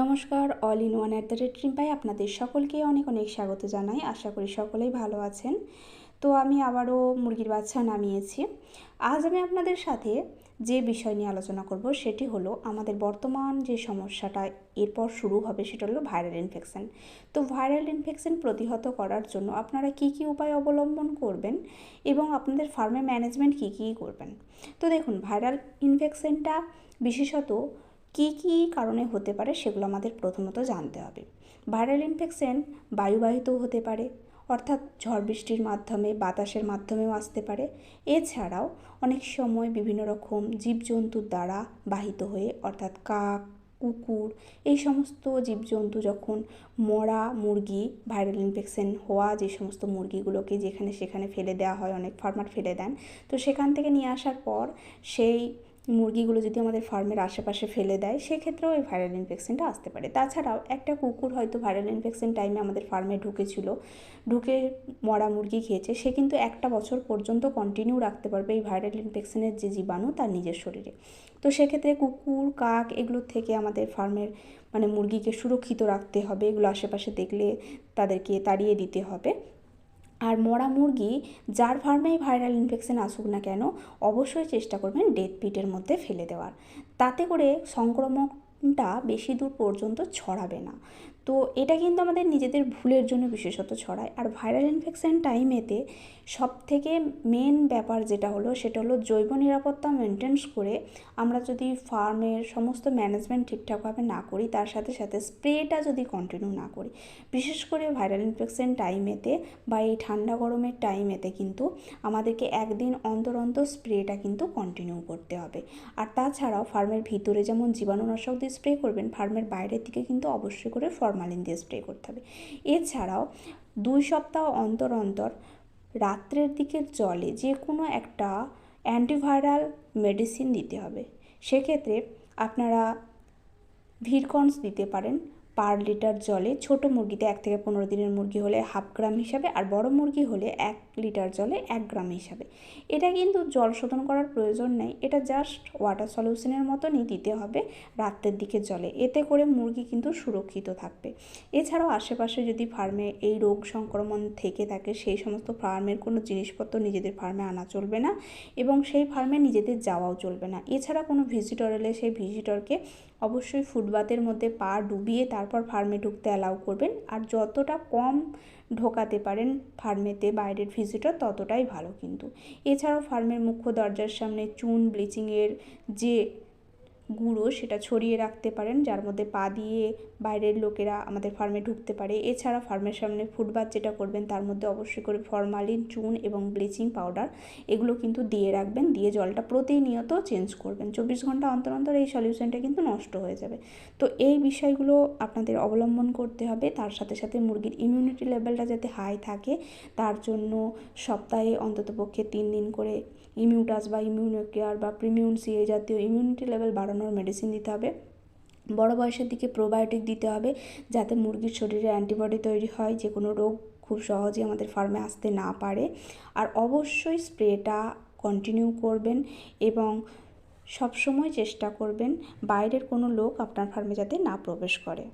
নমস্কার all in one at the rate ট্রিম্পাই আপনাদের সকলকে অনেক অনেক স্বাগত জানাই। আশা করি সকলেই ভালো আছেন। তো আমি আবারও মুরগির বাচ্চা নামিয়েছি। আজ আমি আপনাদের সাথে যে বিষয় নিয়ে আলোচনা করব সেটি হলো আমাদের বর্তমান যে সমস্যাটা, এরপর শুরু হবে সেটা হলো ভাইরাল ইনফেকশান। তো ভাইরাল ইনফেকশান প্রতিহত করার জন্য আপনারা কি কি উপায় অবলম্বন করবেন এবং আপনাদের ফার্মে ম্যানেজমেন্ট কী কী করবেন? তো দেখুন, ভাইরাল ইনফেকশানটা বিশেষত কী কী কারণে হতে পারে সেগুলো আমাদের প্রথমত জানতে হবে। ভাইরাল ইনফেকশন বায়ুবাহিতও হতে পারে, অর্থাৎ ঝড় বৃষ্টির মাধ্যমে, বাতাসের মাধ্যমেও আসতে পারে। এছাড়াও অনেক সময় বিভিন্ন রকম জীবজন্তুর দ্বারা বাহিত হয়ে, অর্থাৎ কাক, কুকুর, এই সমস্ত জীবজন্তু যখন মরা মুরগি, ভাইরাল ইনফেকশন হওয়া যে সমস্ত মুরগিগুলোকে যেখানে সেখানে ফেলে দেওয়া হয়, অনেক ফার্মার ফেলে দেন, তো সেখান থেকে নিয়ে আসার পর সেই মুরগিগুলো যদি আমাদের ফার্মের আশেপাশে ফেলে দেয়, সেক্ষেত্রেও এই ভাইরাল ইনফেকশনটা আসতে পারে। তাছাড়াও একটা কুকুর হয়তো ভাইরাল ইনফেকশন টাইমে আমাদের ফার্মে ঢুকেছিল, ঢুকে মরা মুরগি খেয়েছে, সে কিন্তু একটা বছর পর্যন্ত কন্টিনিউ রাখতে পারবে এই ভাইরাল ইনফেকশনের যে জীবাণু তার নিজের শরীরে। তো সেক্ষেত্রে কুকুর, কাক এগুলোর থেকে আমাদের ফার্মের মানে মুরগিকে সুরক্ষিত রাখতে হবে, এগুলো আশেপাশে দেখলে তাদেরকে তাড়িয়ে দিতে হবে। আর মরা মুরগি যার ফার্মেই ভাইরাল ইনফেকশন আসুক না কেন, অবশ্যই চেষ্টা করবেন ডেড পিটের মধ্যে ফেলে দেওয়ার। তাতে করে সংক্রমণটা বেশি দূর পর্যন্ত ছড়াবে না। তো এটা কিন্তু আমাদের নিজেদের ভুলের জন্য বিশেষত ছড়ায়। আর ভাইরাল ইনফেকশান টাইমেতে সব থেকে মেন ব্যাপার যেটা হলো, সেটা হলো জৈব নিরাপত্তা মেনটেন্স করে আমরা যদি ফার্মের সমস্ত ম্যানেজমেন্ট ঠিকঠাকভাবে না করি, তার সাথে সাথে স্প্রেটা যদি কন্টিনিউ না করি। বিশেষ করে ভাইরাল ইনফেকশান টাইমেতে বা এই ঠান্ডা গরমের টাইমেতে কিন্তু আমাদেরকে একদিন অন্তর অন্তর স্প্রেটা কিন্তু কন্টিনিউ করতে হবে। আর তাছাড়াও ফার্মের ভিতরে যেমন জীবাণুনাশক দিয়ে স্প্রে করবেন, ফার্মের বাইরের দিকে কিন্তু অবশ্যই করে ফরমালিন দিয়ে স্প্রে করতে হবে। এছাড়াও দুই সপ্তাহ অন্তর অন্তর রাত্রের দিকে জলে যে কোনো একটা অ্যান্টিভাইরাল মেডিসিন দিতে হবে। সেক্ষেত্রে আপনারা ভিরকনস দিতে পারেন পার লিটার জলে। ছোট মুরগিতে এক থেকে পনেরো দিনের মুরগি হলে হাফ গ্রাম হিসাবে, আর বড় মুরগি হলে এক লিটার জলে এক গ্রাম হিসাবে। এটা কিন্তু জল শোধন করার প্রয়োজন নেই। এটা জাস্ট ওয়াটার সলিউশনের মতনই দিতে হবে রাত্রের দিকে জলে। এতে করে মুরগি কিন্তু সুরক্ষিত থাকবে। এছাড়াও আশেপাশে যদি ফার্মে এই রোগ সংক্রমণ থেকে থাকে, সেই সমস্ত ফার্মের কোনো জিনিসপত্র নিজেদের ফার্মে আনা চলবে না এবং সেই ফার্মে নিজেদের যাওয়াও চলবে না। এছাড়া কোনো ভিজিটর এলে সেই ভিজিটরকে অবশ্যই ফুটবাতের মধ্যে পা ডুবিয়ে তারপর ফার্মে ঢুকতে অ্যালাউ করবেন। আর যতটা কম ঢোকাতে পারেন। ফার্মেতে বাইরের ভিজিটর ততটাই ভালো কিন্তু। এছাড়াও ফার্মের মুখ্য দরজার সামনে চুন, ব্লিচিংয়ের যে গুঁড়ো সেটা ছড়িয়ে রাখতে পারেন, যার মধ্যে পা দিয়ে বাইরের লোকেরা আমাদের ফার্মে ঢুকতে পারে। এছাড়া ফার্মের সামনে ফুটবাথ যেটা করবেন, তার মধ্যে অবশ্যই করে ফরমালিন চুন এবং ব্লিচিং পাউডার এগুলো কিন্তু দিয়ে রাখবেন, দিয়ে জলটা প্রতিনিয়ত চেঞ্জ করবেন। চব্বিশ ঘণ্টা অন্তর অন্তর এই সলিউশনটা কিন্তু নষ্ট হয়ে যাবে। তো এই বিষয়গুলো আপনাদের অবলম্বন করতে হবে। তার সাথে সাথে মুরগির ইমিউনিটি লেভেলটা যাতে হাই থাকে, তার জন্য সপ্তাহে অন্ততপক্ষে তিন দিন করে ইমিউটাস বা ইমিউনো কেয়ার বা প্রিমিউন সি এই জাতীয় ইমিউনিটি লেভেল বাড়ানোর মেডিসিন দিতে হবে। বড় বয়সের দিকে প্রোবায়োটিক দিতে হবে যাতে মুরগির শরীরে অ্যান্টিবডি তৈরি হয় যে কোনো রোগ খুব সহজে আমাদের ফার্মে আসতে না পারে। আর অবশ্যই স্প্রেটা কন্টিনিউ করবেন এবং সবসময় চেষ্টা করবেন বাইরের কোনো লোক আপনার ফার্মে যাতে না প্রবেশ করে।